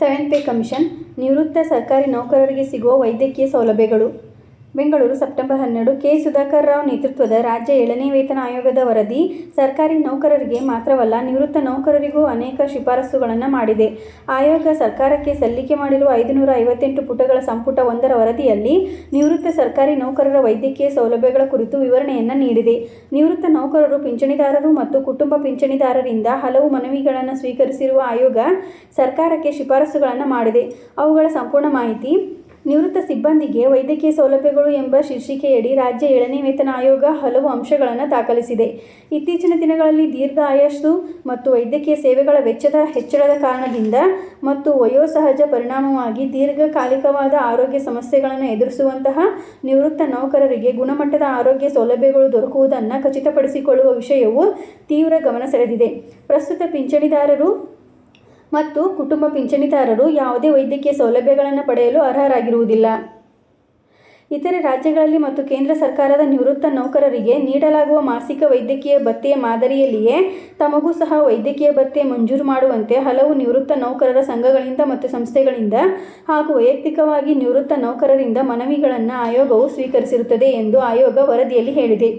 Seven pay commission. ನಿವೃತ್ತ ಸರ್ಕಾರಿ ನೌಕರರಿಗೆ ಸಿಗುವ ವೈದ್ಯಕೀಯ ಸೌಲಭ್ಯಗಳು. ಬೆಂಗಳೂರು ಸೆಪ್ಟೆಂಬರ್ ಹನ್ನೆರಡು, ಕೆ. ಸುಧಾಕರ್ ರಾವ್ ನೇತೃತ್ವದ ರಾಜ್ಯ ಏಳನೇ ವೇತನ ಆಯೋಗದ ವರದಿ ಸರ್ಕಾರಿ ನೌಕರರಿಗೆ ಮಾತ್ರವಲ್ಲ, ನಿವೃತ್ತ ನೌಕರರಿಗೂ ಅನೇಕ ಶಿಫಾರಸುಗಳನ್ನು ಮಾಡಿದೆ. ಆಯೋಗ ಸರ್ಕಾರಕ್ಕೆ ಸಲ್ಲಿಕೆ ಮಾಡಿರುವ ಐದುನೂರ ಐವತ್ತೆಂಟು ಪುಟಗಳ ಸಂಪುಟ ಒಂದರ ವರದಿಯಲ್ಲಿ ನಿವೃತ್ತ ಸರ್ಕಾರಿ ನೌಕರರ ವೈದ್ಯಕೀಯ ಸೌಲಭ್ಯಗಳ ಕುರಿತು ವಿವರಣೆಯನ್ನು ನೀಡಿದೆ. ನಿವೃತ್ತ ನೌಕರರು ಪಿಂಚಣಿದಾರರು ಮತ್ತು ಕುಟುಂಬ ಪಿಂಚಣಿದಾರರಿಂದ ಹಲವು ಮನವಿಗಳನ್ನು ಸ್ವೀಕರಿಸಿರುವ ಆಯೋಗ ಸರ್ಕಾರಕ್ಕೆ ಶಿಫಾರಸುಗಳನ್ನು ಮಾಡಿದೆ. ಅವುಗಳ ಸಂಪೂರ್ಣ ಮಾಹಿತಿ ನಿವೃತ್ತ ಸಿಬ್ಬಂದಿಗೆ ವೈದ್ಯಕೀಯ ಸೌಲಭ್ಯಗಳು ಎಂಬ ಶೀರ್ಷಿಕೆಯಡಿ ರಾಜ್ಯ ಏಳನೇ ವೇತನ ಆಯೋಗ ಹಲವು ಅಂಶಗಳನ್ನು ದಾಖಲಿಸಿದೆ. ಇತ್ತೀಚಿನ ದಿನಗಳಲ್ಲಿ ದೀರ್ಘ ಆಯಸ್ಸು ಮತ್ತು ವೈದ್ಯಕೀಯ ಸೇವೆಗಳ ವೆಚ್ಚದ ಹೆಚ್ಚಳದ ಕಾರಣದಿಂದ ಮತ್ತು ವಯೋಸಹಜ ಪರಿಣಾಮವಾಗಿ ದೀರ್ಘಕಾಲಿಕವಾದ ಆರೋಗ್ಯ ಸಮಸ್ಯೆಗಳನ್ನು ಎದುರಿಸುವಂತಹ ನಿವೃತ್ತ ನೌಕರರಿಗೆ ಗುಣಮಟ್ಟದ ಆರೋಗ್ಯ ಸೌಲಭ್ಯಗಳು ದೊರಕುವುದನ್ನು ಖಚಿತಪಡಿಸಿಕೊಳ್ಳುವ ವಿಷಯವು ತೀವ್ರ ಗಮನ ಸೆಳೆದಿದೆ. ಪ್ರಸ್ತುತ ಪಿಂಚಣಿದಾರರು ಮತ್ತು ಕುಟುಂಬ ಪಿಂಚಣಿದಾರರು ಯಾವುದೇ ವೈದ್ಯಕೀಯ ಸೌಲಭ್ಯಗಳನ್ನು ಪಡೆಯಲು ಅರ್ಹರಾಗಿರುವುದಿಲ್ಲ. ಇತರೆ ರಾಜ್ಯಗಳಲ್ಲಿ ಮತ್ತು ಕೇಂದ್ರ ಸರ್ಕಾರದ ನಿವೃತ್ತ ನೌಕರರಿಗೆ ನೀಡಲಾಗುವ ಮಾಸಿಕ ವೈದ್ಯಕೀಯ ಭತ್ತೆಯ ಮಾದರಿಯಲ್ಲಿಯೇ ತಮಗೂ ಸಹ ವೈದ್ಯಕೀಯ ಭತ್ತೆ ಮಂಜೂರು ಮಾಡುವಂತೆ ಹಲವು ನಿವೃತ್ತ ನೌಕರರ ಸಂಘಗಳಿಂದ ಮತ್ತು ಸಂಸ್ಥೆಗಳಿಂದ ಹಾಗೂ ವೈಯಕ್ತಿಕವಾಗಿ ನಿವೃತ್ತ ನೌಕರರಿಂದ ಮನವಿಗಳನ್ನು ಆಯೋಗವು ಸ್ವೀಕರಿಸಿರುತ್ತದೆ ಎಂದು ಆಯೋಗ ವರದಿಯಲ್ಲಿ ಹೇಳಿದೆ.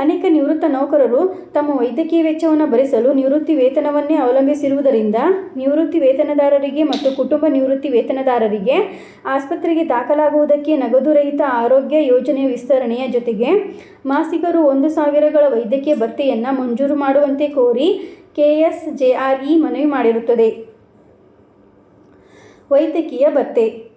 ಅನೇಕ ನಿವೃತ್ತ ನೌಕರರು ತಮ್ಮ ವೈದ್ಯಕೀಯ ವೆಚ್ಚವನ್ನು ಭರಿಸಲು ನಿವೃತ್ತಿ ವೇತನವನ್ನೇ ಅವಲಂಬಿಸಿರುವುದರಿಂದ ನಿವೃತ್ತಿ ವೇತನದಾರರಿಗೆ ಮತ್ತು ಕುಟುಂಬ ನಿವೃತ್ತಿ ವೇತನದಾರರಿಗೆ ಆಸ್ಪತ್ರೆಗೆ ದಾಖಲಾಗುವುದಕ್ಕೆ ನಗದುರಹಿತ ಆರೋಗ್ಯ ಯೋಜನೆಯ ವಿಸ್ತರಣೆಯ ಜೊತೆಗೆ ಮಾಸಿಕರು ಒಂದು ಸಾವಿರಗಳ ವೈದ್ಯಕೀಯ ಭತ್ತೆಯನ್ನು ಮಂಜೂರು ಮಾಡುವಂತೆ ಕೋರಿ ಕೆಎಸ್ಜೆಆರ್ಇ ಮನವಿ ಮಾಡಿರುತ್ತದೆ. ವೈದ್ಯಕೀಯ ಭತ್ಯೆ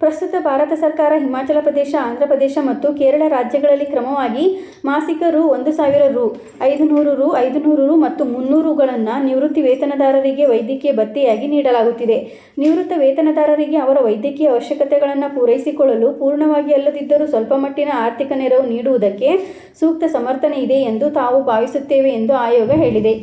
ಪ್ರಸ್ತುತ ಭಾರತ ಸರ್ಕಾರ ಹಿಮಾಚಲ ಪ್ರದೇಶ, ಆಂಧ್ರ ಪ್ರದೇಶ ಮತ್ತು ಕೇರಳ ರಾಜ್ಯಗಳಲ್ಲಿ ಕ್ರಮವಾಗಿ ಮಾಸಿಕ ರು ಒಂದು ಸಾವಿರ ರು, ಐದುನೂರು ರು ಐದುನೂರು ರು ಮತ್ತು ಮುನ್ನೂರುಗಳನ್ನು ನಿವೃತ್ತಿ ವೇತನದಾರರಿಗೆ ವೈದ್ಯಕೀಯ ಭತ್ಯೆಯಾಗಿ ನೀಡಲಾಗುತ್ತಿದೆ. ನಿವೃತ್ತ ವೇತನದಾರರಿಗೆ ಅವರ ವೈದ್ಯಕೀಯ ಅವಶ್ಯಕತೆಗಳನ್ನು ಪೂರೈಸಿಕೊಳ್ಳಲು ಪೂರ್ಣವಾಗಿ ಅಲ್ಲದಿದ್ದರೂ ಸ್ವಲ್ಪ ಮಟ್ಟಿನ ಆರ್ಥಿಕ ನೆರವು ನೀಡುವುದಕ್ಕೆ ಸೂಕ್ತ ಸಮರ್ಥನೆ ಇದೆ ಎಂದು ತಾವು ಭಾವಿಸುತ್ತೇವೆ ಎಂದು ಆಯೋಗ ಹೇಳಿದೆ.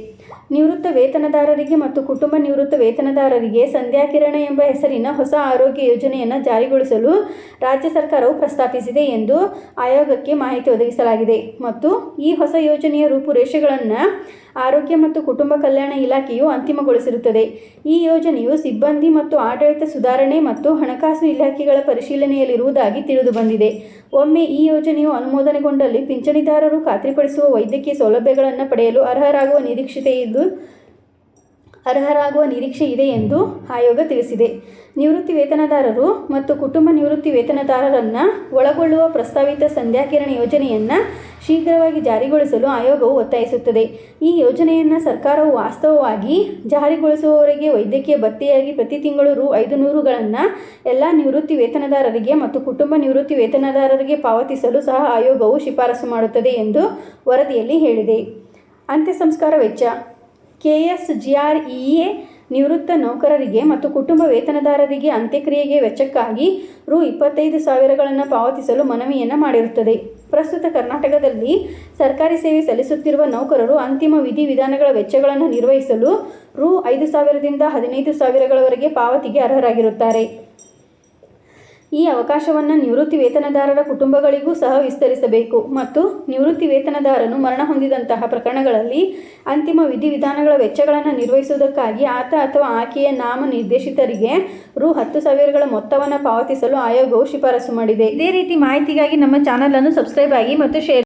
ನಿವೃತ್ತ ವೇತನದಾರರಿಗೆ ಮತ್ತು ಕುಟುಂಬ ನಿವೃತ್ತ ವೇತನದಾರರಿಗೆ ಸಂಧ್ಯಾಕಿರಣ ಎಂಬ ಹೆಸರಿನ ಹೊಸ ಆರೋಗ್ಯ ಯೋಜನೆಯನ್ನು ಜಾರಿಗೊಳಿಸಲು ರಾಜ್ಯ ಸರ್ಕಾರವು ಪ್ರಸ್ತಾಪಿಸಿದೆ ಎಂದು ಆಯೋಗಕ್ಕೆ ಮಾಹಿತಿ ಒದಗಿಸಲಾಗಿದೆ. ಮತ್ತು ಈ ಹೊಸ ಯೋಜನೆಯ ರೂಪುರೇಷೆಗಳನ್ನು ಆರೋಗ್ಯ ಮತ್ತು ಕುಟುಂಬ ಕಲ್ಯಾಣ ಇಲಾಖೆಯು ಅಂತಿಮಗೊಳಿಸಿರುತ್ತದೆ. ಈ ಯೋಜನೆಯು ಸಿಬ್ಬಂದಿ ಮತ್ತು ಆಡಳಿತ ಸುಧಾರಣೆ ಮತ್ತು ಹಣಕಾಸು ಇಲಾಖೆಗಳ ಪರಿಶೀಲನೆಯಲ್ಲಿರುವುದಾಗಿ ತಿಳಿದುಬಂದಿದೆ. ಒಮ್ಮೆ ಈ ಯೋಜನೆಯು ಅನುಮೋದನೆಗೊಂಡಲ್ಲಿ ಪಿಂಚಣಿದಾರರು ಖಾತ್ರಿಪಡಿಸುವ ವೈದ್ಯಕೀಯ ಸೌಲಭ್ಯಗಳನ್ನು ಪಡೆಯಲು ಅರ್ಹರಾಗುವ ನಿರೀಕ್ಷತೆ ಇದ್ದು ಅರ್ಹರಾಗುವ ನಿರೀಕ್ಷೆ ಇದೆ ಎಂದು ಆಯೋಗ ತಿಳಿಸಿದೆ. ನಿವೃತ್ತಿ ವೇತನದಾರರು ಮತ್ತು ಕುಟುಂಬ ನಿವೃತ್ತಿ ವೇತನದಾರರನ್ನು ಒಳಗೊಳ್ಳುವ ಪ್ರಸ್ತಾವಿತ ಸಂಧ್ಯಾಕಿರಣ ಯೋಜನೆಯನ್ನು ಶೀಘ್ರವಾಗಿ ಜಾರಿಗೊಳಿಸಲು ಆಯೋಗವು ಒತ್ತಾಯಿಸುತ್ತದೆ. ಈ ಯೋಜನೆಯನ್ನು ಸರ್ಕಾರವು ವಾಸ್ತವವಾಗಿ ಜಾರಿಗೊಳಿಸುವವರೆಗೆ ವೈದ್ಯಕೀಯ ಭತ್ತೆಯಾಗಿ ಪ್ರತಿ ತಿಂಗಳು ರು ಐದು ನೂರುಗಳನ್ನು ಎಲ್ಲ ನಿವೃತ್ತಿ ವೇತನದಾರರಿಗೆ ಮತ್ತು ಕುಟುಂಬ ನಿವೃತ್ತಿ ವೇತನದಾರರಿಗೆ ಪಾವತಿಸಲು ಸಹ ಆಯೋಗವು ಶಿಫಾರಸು ಮಾಡುತ್ತದೆ ಎಂದು ವರದಿಯಲ್ಲಿ ಹೇಳಿದೆ. ಅಂತ್ಯ ಸಂಸ್ಕಾರ ವೆಚ್ಚ ಕೆಎಸ್ಜಿಆರ್ಇಎ ನಿವೃತ್ತ ನೌಕರರಿಗೆ ಮತ್ತು ಕುಟುಂಬ ವೇತನದಾರರಿಗೆ ಅಂತ್ಯಕ್ರಿಯೆಗೆ ವೆಚ್ಚಕ್ಕಾಗಿ ರು ಇಪ್ಪತ್ತೈದು ಸಾವಿರಗಳನ್ನು ಪಾವತಿಸಲು ಮನವಿಯನ್ನು ಮಾಡಿರುತ್ತದೆ. ಪ್ರಸ್ತುತ ಕರ್ನಾಟಕದಲ್ಲಿ ಸರ್ಕಾರಿ ಸೇವೆ ಸಲ್ಲಿಸುತ್ತಿರುವ ನೌಕರರು ಅಂತಿಮ ವಿಧಿವಿಧಾನಗಳ ವೆಚ್ಚಗಳನ್ನು ನಿರ್ವಹಿಸಲು ರು ಐದು ಸಾವಿರದಿಂದ ಹದಿನೈದು ಸಾವಿರಗಳವರೆಗೆ ಪಾವತಿಗೆ ಅರ್ಹರಾಗಿರುತ್ತಾರೆ. ಈ ಅವಕಾಶವನ್ನು ನಿವೃತ್ತಿ ವೇತನದಾರರ ಕುಟುಂಬಗಳಿಗೂ ಸಹ ವಿಸ್ತರಿಸಬೇಕು. ಮತ್ತು ನಿವೃತ್ತಿ ವೇತನದಾರನು ಮರಣ ಹೊಂದಿದಂತಹ ಪ್ರಕರಣಗಳಲ್ಲಿ ಅಂತಿಮ ವಿಧಿವಿಧಾನಗಳ ವೆಚ್ಚಗಳನ್ನು ನಿರ್ವಹಿಸುವುದಕ್ಕಾಗಿ ಆತ ಅಥವಾ ಆಕೆಯ ನಾಮ ನಿರ್ದೇಶಿತರಿಗೆ ರು ಹತ್ತು ಸಾವಿರಗಳ ಮೊತ್ತವನ್ನು ಪಾವತಿಸಲು ಆಯೋಗವು ಶಿಫಾರಸು ಮಾಡಿದೆ. ಇದೇ ರೀತಿ ಮಾಹಿತಿಗಾಗಿ ನಮ್ಮ ಚಾನಲನ್ನು ಸಬ್ಸ್ಕ್ರೈಬ್ ಆಗಿ ಮತ್ತು ಶೇರ್